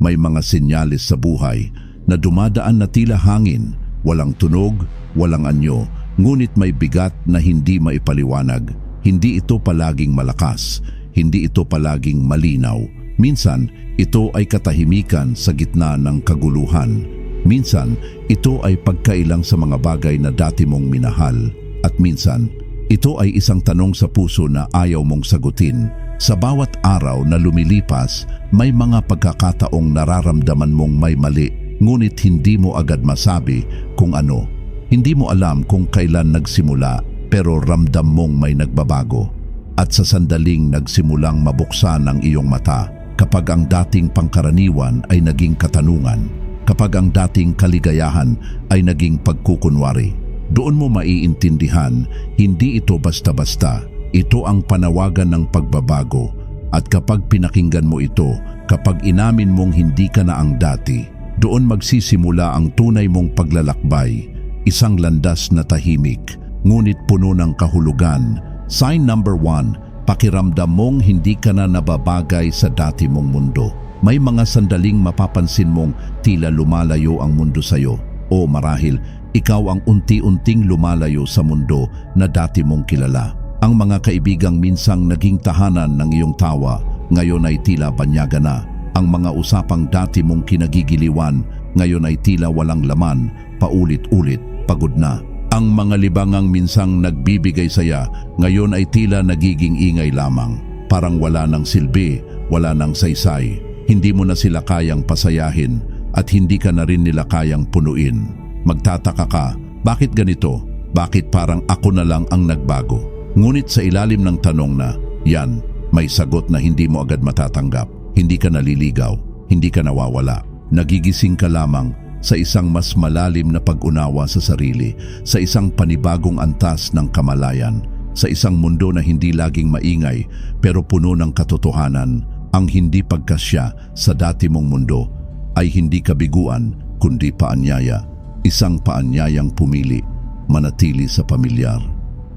May mga sinyalis sa buhay na dumadaan na tila hangin, walang tunog, walang anyo, ngunit may bigat na hindi maipaliwanag. Hindi ito palaging malakas, hindi ito palaging malinaw. Minsan, ito ay katahimikan sa gitna ng kaguluhan. Minsan, ito ay pagkailang sa mga bagay na dati mong minahal. At minsan, ito ay isang tanong sa puso na ayaw mong sagutin. Sa bawat araw na lumilipas, may mga pagkakataong nararamdaman mong may mali, ngunit hindi mo agad masabi kung ano. Hindi mo alam kung kailan nagsimula, pero ramdam mong may nagbabago. At sa sandaling nagsimulang mabuksan ang iyong mata, kapag ang dating pangkaraniwan ay naging katanungan, kapag ang dating kaligayahan ay naging pagkukunwari. Doon mo maiintindihan, hindi ito basta-basta. Ito ang panawagan ng pagbabago. At kapag pinakinggan mo ito, kapag inamin mong hindi ka na ang dati, doon magsisimula ang tunay mong paglalakbay. Isang landas na tahimik, ngunit puno ng kahulugan. Sign number one, pakiramdam mong hindi ka na nababagay sa dati mong mundo. May mga sandaling mapapansin mong tila lumalayo ang mundo sa'yo o marahil ikaw ang unti-unting lumalayo sa mundo na dati mong kilala. Ang mga kaibigang minsang naging tahanan ng iyong tawa, ngayon ay tila banyaga na. Ang mga usapang dati mong kinagigiliwan, ngayon ay tila walang laman, paulit-ulit, pagod na. Ang mga libangang minsang nagbibigay saya, ngayon ay tila nagiging ingay lamang. Parang wala ng silbi, wala ng saysay. Hindi mo na sila kayang pasayahin at hindi ka na rin nila kayang punuin. Magtataka ka, bakit ganito? Bakit parang ako na lang ang nagbago? Ngunit sa ilalim ng tanong na, yan, may sagot na hindi mo agad matatanggap. Hindi ka naliligaw, hindi ka nawawala. Nagigising ka lamang sa isang mas malalim na pag-unawa sa sarili, sa isang panibagong antas ng kamalayan, sa isang mundo na hindi laging maingay pero puno ng katotohanan. Ang hindi pagkasya sa dati mong mundo ay hindi kabiguan kundi paanyaya Isang paanyayang pumili, manatili sa pamilyar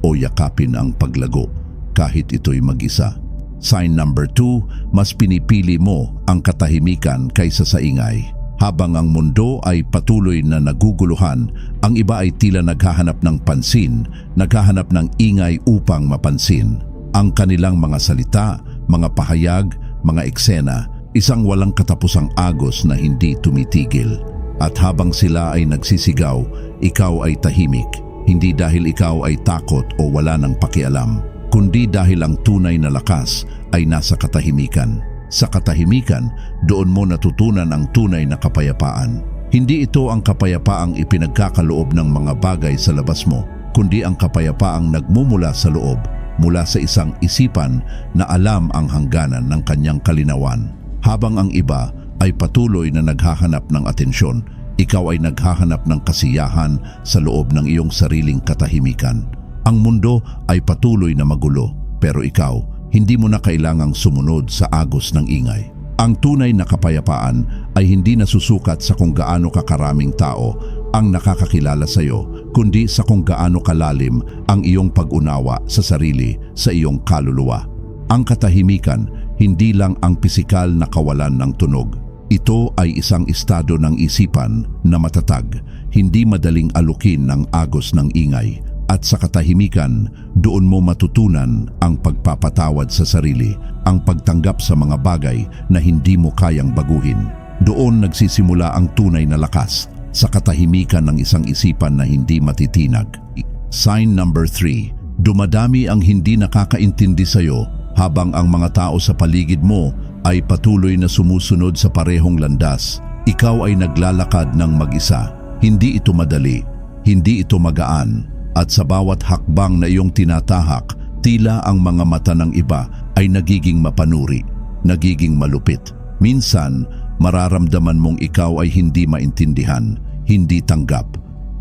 o yakapin ang paglago kahit ito'y mag-isa. Sign number two, mas pinipili mo ang katahimikan kaysa sa ingay. Habang ang mundo ay patuloy na naguguluhan, ang iba ay tila naghahanap ng pansin, naghahanap ng ingay upang mapansin. Ang kanilang mga salita, mga pahayag, mga eksena, isang walang katapusang agos na hindi tumitigil. At habang sila ay nagsisigaw, ikaw ay tahimik. Hindi dahil ikaw ay takot o wala ng pakialam, kundi dahil ang tunay na lakas ay nasa katahimikan. Sa katahimikan, doon mo natutunan ang tunay na kapayapaan. Hindi ito ang kapayapaang ipinagkakaloob ng mga bagay sa labas mo, kundi ang kapayapaang nagmumula sa loob, mula sa isang isipan na alam ang hangganan ng kanyang kalinawan. Habang ang iba ay patuloy na naghahanap ng atensyon, ikaw ay naghahanap ng kasiyahan sa loob ng iyong sariling katahimikan. Ang mundo ay patuloy na magulo, pero ikaw, hindi mo na kailangang sumunod sa agos ng ingay. Ang tunay na kapayapaan ay hindi nasusukat sa kung gaano kakaraming tao ang nakakakilala sa iyo, kundi sa kung gaano kalalim ang iyong pag-unawa sa sarili, sa iyong kaluluwa. Ang katahimikan, hindi lang ang pisikal na kawalan ng tunog, ito ay isang estado ng isipan na matatag, hindi madaling alukin ng agos ng ingay at sa katahimikan, doon mo matutunan ang pagpapatawad sa sarili, ang pagtanggap sa mga bagay na hindi mo kayang baguhin. Doon nagsisimula ang tunay na lakas sa katahimikan ng isang isipan na hindi matitinag. Sign number 3. Dumadami ang hindi nakakaintindi sa iyo habang ang mga tao sa paligid mo ay patuloy na sumusunod sa parehong landas. Ikaw ay naglalakad ng mag-isa. Hindi ito madali, hindi ito magaan, at sa bawat hakbang na iyong tinatahak, tila ang mga mata ng iba ay nagiging mapanuri, nagiging malupit. Minsan, mararamdaman mong ikaw ay hindi maintindihan, hindi tanggap.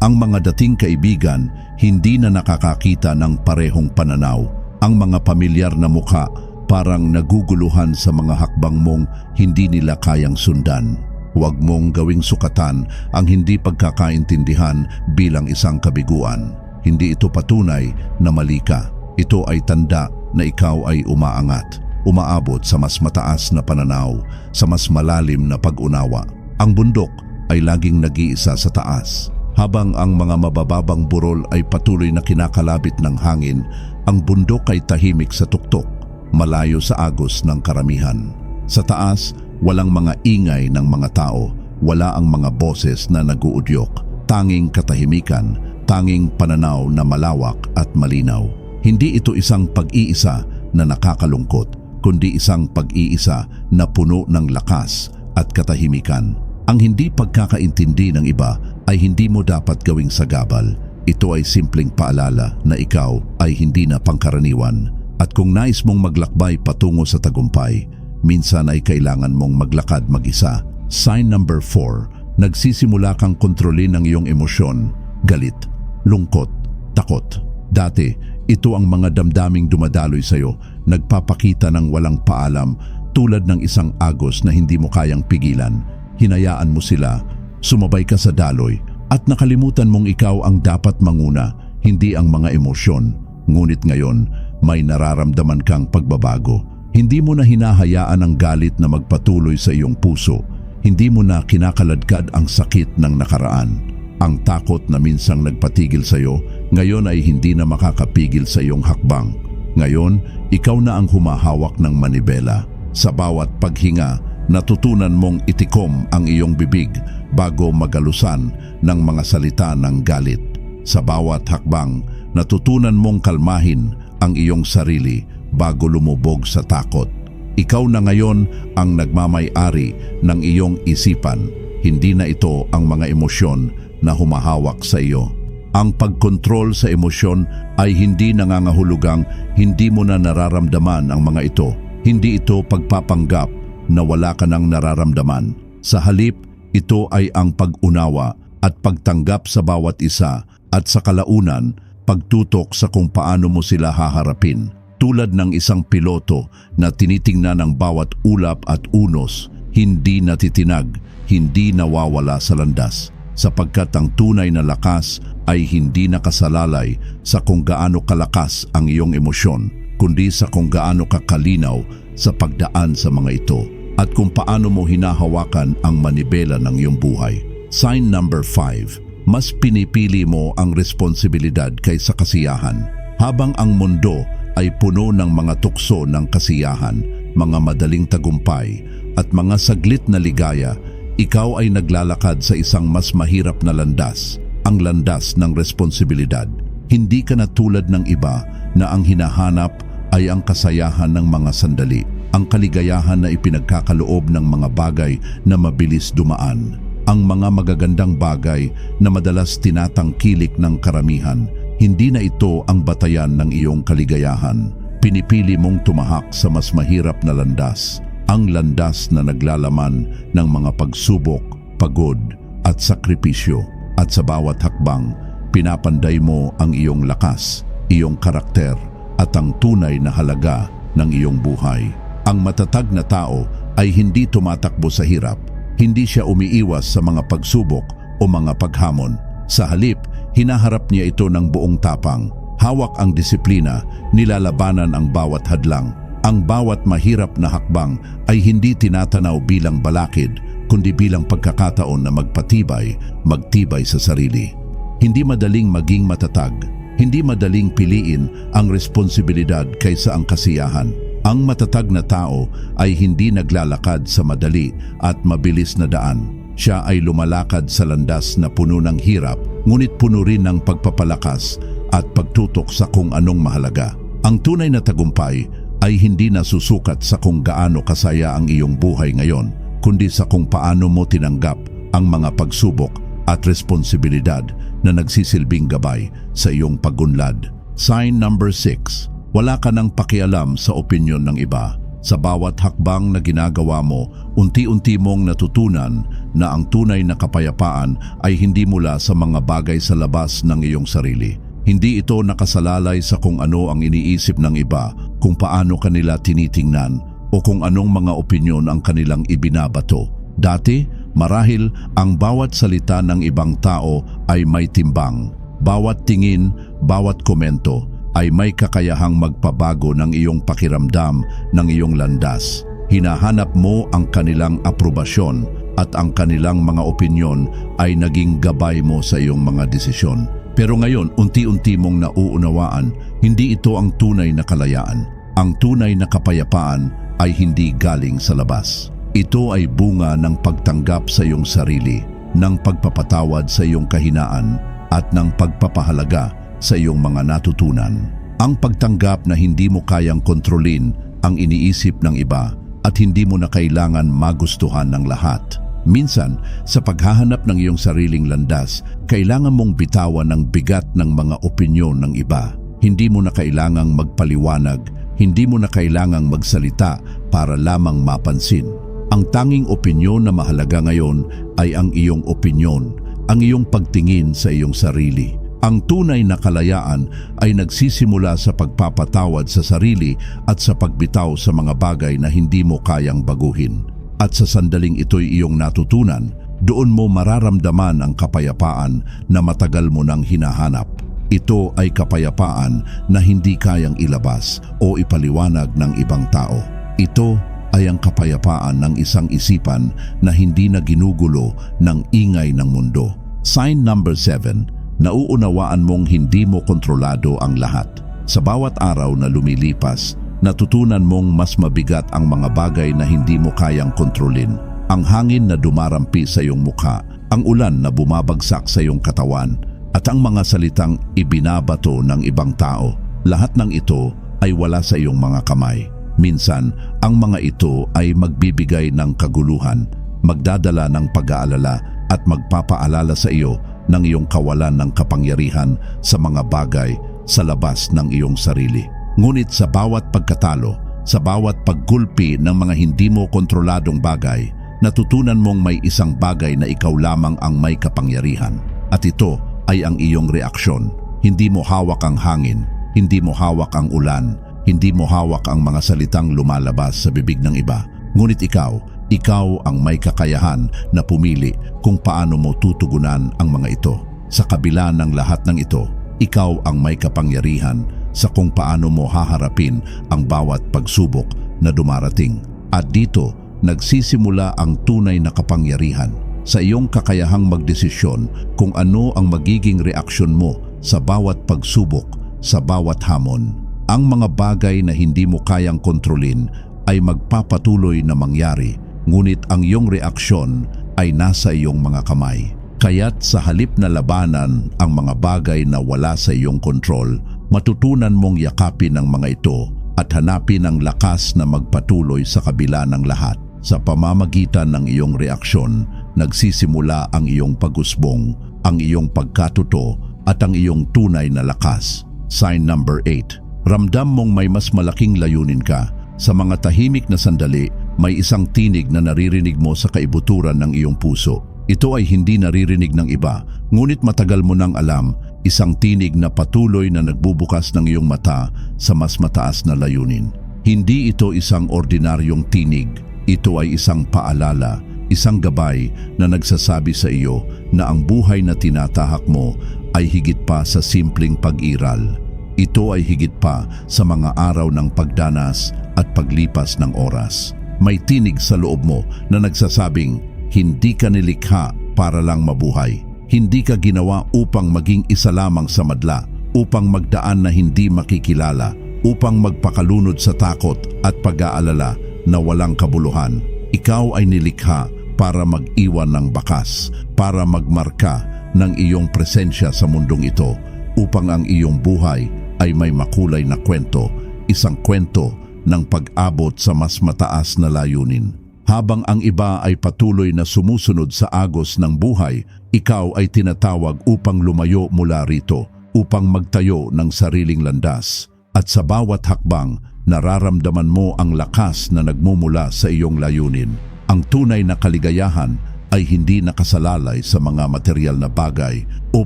Ang mga dating kaibigan hindi na nakakakita ng parehong pananaw. Ang mga pamilyar na mukha parang naguguluhan sa mga hakbang mong hindi nila kayang sundan. Huwag mong gawing sukatan ang hindi pagkakaintindihan bilang isang kabiguan. Hindi ito patunay na mali ka. Ito ay tanda na ikaw ay umaangat. umaabot sa mas mataas na pananaw, sa mas malalim na pag-unawa. Ang bundok ay laging nag-iisa sa taas. Habang ang mga mabababang burol ay patuloy na kinakalabit ng hangin, ang bundok ay tahimik sa tuktok, malayo sa agos ng karamihan. Sa taas, walang mga ingay ng mga tao, wala ang mga boses na naguudyok, tanging katahimikan, tanging pananaw na malawak at malinaw. Hindi ito isang pag-iisa na nakakalungkot, kundi isang pag-iisa na puno ng lakas at katahimikan. Ang hindi pagkakaintindi ng iba ay hindi mo dapat gawing sagabal. Ito ay simpleng paalala na ikaw ay hindi na pangkaraniwan. At kung nais mong maglakbay patungo sa tagumpay, minsan ay kailangan mong maglakad mag-isa. Sign number 4, nagsisimula kang kontrolin ang iyong emosyon, galit, lungkot, takot. Dati, ito ang mga damdaming dumadaloy sa iyo, nagpapakita ng walang paalam tulad ng isang agos na hindi mo kayang pigilan. Hinayaan mo sila, sumabay ka sa daloy at nakalimutan mong ikaw ang dapat manguna, hindi ang mga emosyon. Ngunit ngayon, may nararamdaman kang pagbabago. Hindi mo na hinahayaan ang galit na magpatuloy sa iyong puso. Hindi mo na kinakaladkad ang sakit ng nakaraan. Ang takot na minsang nagpatigil sa iyo, ngayon ay hindi na makakapigil sa iyong hakbang. Ngayon, ikaw na ang humahawak ng manibela. Sa bawat paghinga, natutunan mong itikom ang iyong bibig bago magalusan ng mga salita ng galit. Sa bawat hakbang, natutunan mong kalmahin ang iyong sarili bago lumubog sa takot. Ikaw na ngayon ang nagmamay-ari ng iyong isipan. Hindi na ito ang mga emosyon na humahawak sa iyo. Ang pagkontrol sa emosyon ay hindi nangangahulugang hindi mo na nararamdaman ang mga ito. Hindi ito pagpapanggap na wala ka nang nararamdaman. Sa halip, ito ay ang pag-unawa at pagtanggap sa bawat isa at sa kalaunan, pagtutok sa kung paano mo sila haharapin. Tulad ng isang piloto na tinitingnan ang bawat ulap at unos, hindi natitinag, hindi nawawala sa landas sapagkat ang tunay na lakas ay hindi nakasalalay sa kung gaano kalakas ang iyong emosyon, kundi sa kung gaano kakalinaw sa pagdaan sa mga ito at kung paano mo hinahawakan ang manibela ng iyong buhay. Sign number 5. Mas pinipili mo ang responsibilidad kaysa kasiyahan. Habang ang mundo ay puno ng mga tukso ng kasiyahan, mga madaling tagumpay at mga saglit na ligaya, ikaw ay naglalakad sa isang mas mahirap na landas, ang landas ng responsibilidad. Hindi ka na tulad ng iba na ang hinahanap ay ang kasayahan ng mga sandali, ang kaligayahan na ipinagkakaloob ng mga bagay na mabilis dumaan, ang mga magagandang bagay na madalas tinatangkilik ng karamihan. Hindi na ito ang batayan ng iyong kaligayahan. Pinipili mong tumahak sa mas mahirap na landas, ang landas na naglalaman ng mga pagsubok, pagod at sakripisyo. At sa bawat hakbang, pinapanday mo ang iyong lakas, iyong karakter at ang tunay na halaga ng iyong buhay. Ang matatag na tao ay hindi tumatakbo sa hirap, hindi siya umiiwas sa mga pagsubok o mga paghamon. Sa halip, hinaharap niya ito ng buong tapang. Hawak ang disiplina, nilalabanan ang bawat hadlang. Ang bawat mahirap na hakbang ay hindi tinatanaw bilang balakid, kundi bilang pagkakataon na magpatibay, magtibay sa sarili. Hindi madaling maging matatag, hindi madaling piliin ang responsibilidad kaysa ang kasiyahan. Ang matatag na tao ay hindi naglalakad sa madali at mabilis na daan. Siya ay lumalakad sa landas na puno ng hirap, ngunit puno rin ng pagpapalakas at pagtutok sa kung anong mahalaga. Ang tunay na tagumpay ay hindi nasusukat sa kung gaano kasaya ang iyong buhay ngayon, kundi sa kung paano mo tinanggap ang mga pagsubok at responsibilidad na nagsisilbing gabay sa iyong pagunlad. Sign number 6. Wala ka nang pakialam sa opinyon ng iba. Sa bawat hakbang na ginagawa mo, unti-unti mong natutunan na ang tunay na kapayapaan ay hindi mula sa mga bagay sa labas ng iyong sarili. Hindi ito nakasalalay sa kung ano ang iniisip ng iba, kung paano kanila tinitingnan, o kung anong mga opinyon ang kanilang ibinabato. Dati, marahil ang bawat salita ng ibang tao ay may timbang. Bawat tingin, bawat komento, ay may kakayahang magpabago ng iyong pakiramdam ng iyong landas. Hinahanap mo ang kanilang aprobasyon at ang kanilang mga opinyon ay naging gabay mo sa iyong mga desisyon. Pero ngayon, unti-unti mong nauunawaan, hindi ito ang tunay na kalayaan. Ang tunay na kapayapaan ay hindi galing sa labas. Ito ay bunga ng pagtanggap sa iyong sarili, ng pagpapatawad sa iyong kahinaan, at ng pagpapahalaga sa iyong mga natutunan. Ang pagtanggap na hindi mo kayang kontrolin ang iniisip ng iba at hindi mo na kailangan magustuhan ng lahat. Minsan, sa paghahanap ng iyong sariling landas, kailangan mong bitawan ng bigat ng mga opinyon ng iba. Hindi mo na kailangang magpaliwanag, hindi mo na kailangang magsalita para lamang mapansin. Ang tanging opinyon na mahalaga ngayon ay ang iyong opinyon, ang iyong pagtingin sa iyong sarili. Ang tunay na kalayaan ay nagsisimula sa pagpapatawad sa sarili at sa pagbitaw sa mga bagay na hindi mo kayang baguhin. At sa sandaling ito'y iyong natutunan, doon mo mararamdaman ang kapayapaan na matagal mo nang hinahanap. Ito ay kapayapaan na hindi kayang ilabas o ipaliwanag ng ibang tao. Ito ay ang kapayapaan ng isang isipan na hindi na ginugulo ng ingay ng mundo. Sign number 7 nauunawaan mong hindi mo kontrolado ang lahat. Sa bawat araw na lumilipas, natutunan mong mas mabigat ang mga bagay na hindi mo kayang kontrolin. Ang hangin na dumarampi sa iyong mukha, ang ulan na bumabagsak sa iyong katawan, at ang mga salitang ibinabato ng ibang tao. Lahat ng ito ay wala sa iyong mga kamay. Minsan, ang mga ito ay magbibigay ng kaguluhan, magdadala ng pag-aalala at magpapaalala sa iyo ng iyong kawalan ng kapangyarihan sa mga bagay sa labas ng iyong sarili. Ngunit sa bawat pagkatalo, sa bawat paggulpi ng mga hindi mo kontroladong bagay, natutunan mong may isang bagay na ikaw lamang ang may kapangyarihan. At ito ay ang iyong reaksyon. Hindi mo hawak ang hangin, hindi mo hawak ang ulan, hindi mo hawak ang mga salitang lumalabas sa bibig ng iba. Ngunit ikaw ikaw ang may kakayahan na pumili kung paano mo tutugunan ang mga ito. Sa kabila ng lahat ng ito, ikaw ang may kapangyarihan sa kung paano mo haharapin ang bawat pagsubok na dumarating. At dito, nagsisimula ang tunay na kapangyarihan sa iyong kakayahang magdesisyon kung ano ang magiging reaksyon mo sa bawat pagsubok, sa bawat hamon. Ang mga bagay na hindi mo kayang kontrolin ay magpapatuloy na mangyari ngunit ang iyong reaksyon ay nasa iyong mga kamay. Kaya't sa halip na labanan ang mga bagay na wala sa iyong kontrol, matutunan mong yakapin ang mga ito at hanapin ang lakas na magpatuloy sa kabila ng lahat. Sa pamamagitan ng iyong reaksyon, nagsisimula ang iyong pagusbong, ang iyong pagkatuto at ang iyong tunay na lakas. Sign number 8. Ramdam mong may mas malaking layunin ka. Sa mga tahimik na sandali, may isang tinig na naririnig mo sa kaibuturan ng iyong puso. Ito ay hindi naririnig ng iba, ngunit matagal mo nang alam, isang tinig na patuloy na nagbubukas ng iyong mata sa mas mataas na layunin. Hindi ito isang ordinaryong tinig, ito ay isang paalala, isang gabay na nagsasabi sa iyo na ang buhay na tinatahak mo ay higit pa sa simpleng pag-iral. Ito ay higit pa sa mga araw ng pagdanas at paglipas ng oras may tinig sa loob mo na nagsasabing, hindi ka nilikha para lang mabuhay. Hindi ka ginawa upang maging isa lamang sa madla, upang magdaan na hindi makikilala, upang magpakalunod sa takot at pag-aalala na walang kabuluhan. Ikaw ay nilikha para mag-iwan ng bakas, para magmarka ng iyong presensya sa mundong ito, upang ang iyong buhay ay may makulay na kwento, isang kwento ng pag-abot sa mas mataas na layunin. Habang ang iba ay patuloy na sumusunod sa agos ng buhay, ikaw ay tinatawag upang lumayo mula rito, upang magtayo ng sariling landas. At sa bawat hakbang, nararamdaman mo ang lakas na nagmumula sa iyong layunin. Ang tunay na kaligayahan ay hindi nakasalalay sa mga material na bagay o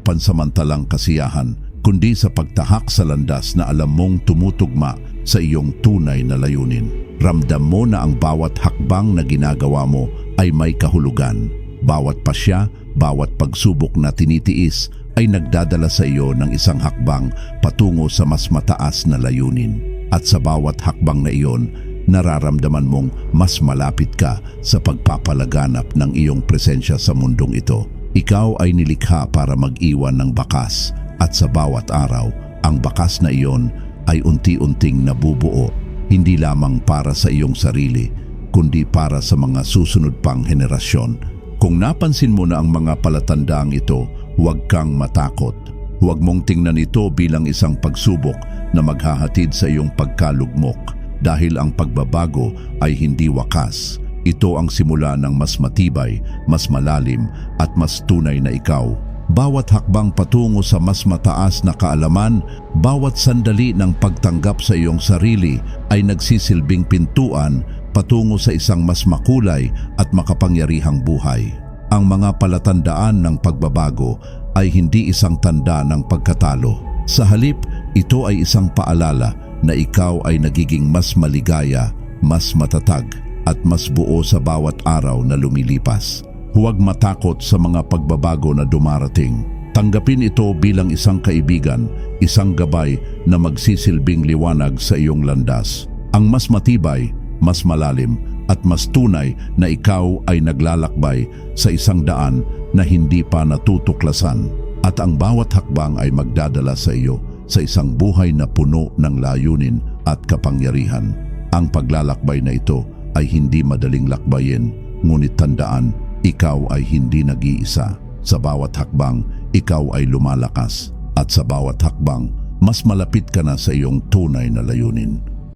pansamantalang kasiyahan, kundi sa pagtahak sa landas na alam mong tumutugma sa iyong tunay na layunin. Ramdam mo na ang bawat hakbang na ginagawa mo ay may kahulugan. Bawat pasya, bawat pagsubok na tinitiis ay nagdadala sa iyo ng isang hakbang patungo sa mas mataas na layunin. At sa bawat hakbang na iyon, nararamdaman mong mas malapit ka sa pagpapalaganap ng iyong presensya sa mundong ito. Ikaw ay nilikha para mag-iwan ng bakas at sa bawat araw, ang bakas na iyon ay unti-unting nabubuo hindi lamang para sa iyong sarili, kundi para sa mga susunod pang henerasyon. Kung napansin mo na ang mga palatandaang ito, huwag kang matakot. Huwag mong tingnan ito bilang isang pagsubok na maghahatid sa iyong pagkalugmok dahil ang pagbabago ay hindi wakas. Ito ang simula ng mas matibay, mas malalim at mas tunay na ikaw. Bawat hakbang patungo sa mas mataas na kaalaman, bawat sandali ng pagtanggap sa iyong sarili ay nagsisilbing pintuan patungo sa isang mas makulay at makapangyarihang buhay. Ang mga palatandaan ng pagbabago ay hindi isang tanda ng pagkatalo. Sa halip, ito ay isang paalala na ikaw ay nagiging mas maligaya, mas matatag at mas buo sa bawat araw na lumilipas. Huwag matakot sa mga pagbabago na dumarating. Tanggapin ito bilang isang kaibigan, isang gabay na magsisilbing liwanag sa iyong landas. Ang mas matibay, mas malalim at mas tunay na ikaw ay naglalakbay sa isang daan na hindi pa natutuklasan. At ang bawat hakbang ay magdadala sa iyo sa isang buhay na puno ng layunin at kapangyarihan. Ang paglalakbay na ito ay hindi madaling lakbayin, ngunit tandaan ikaw ay hindi nag-iisa. Sa bawat hakbang, ikaw ay lumalakas. At sa bawat hakbang, mas malapit ka na sa iyong tunay na layunin.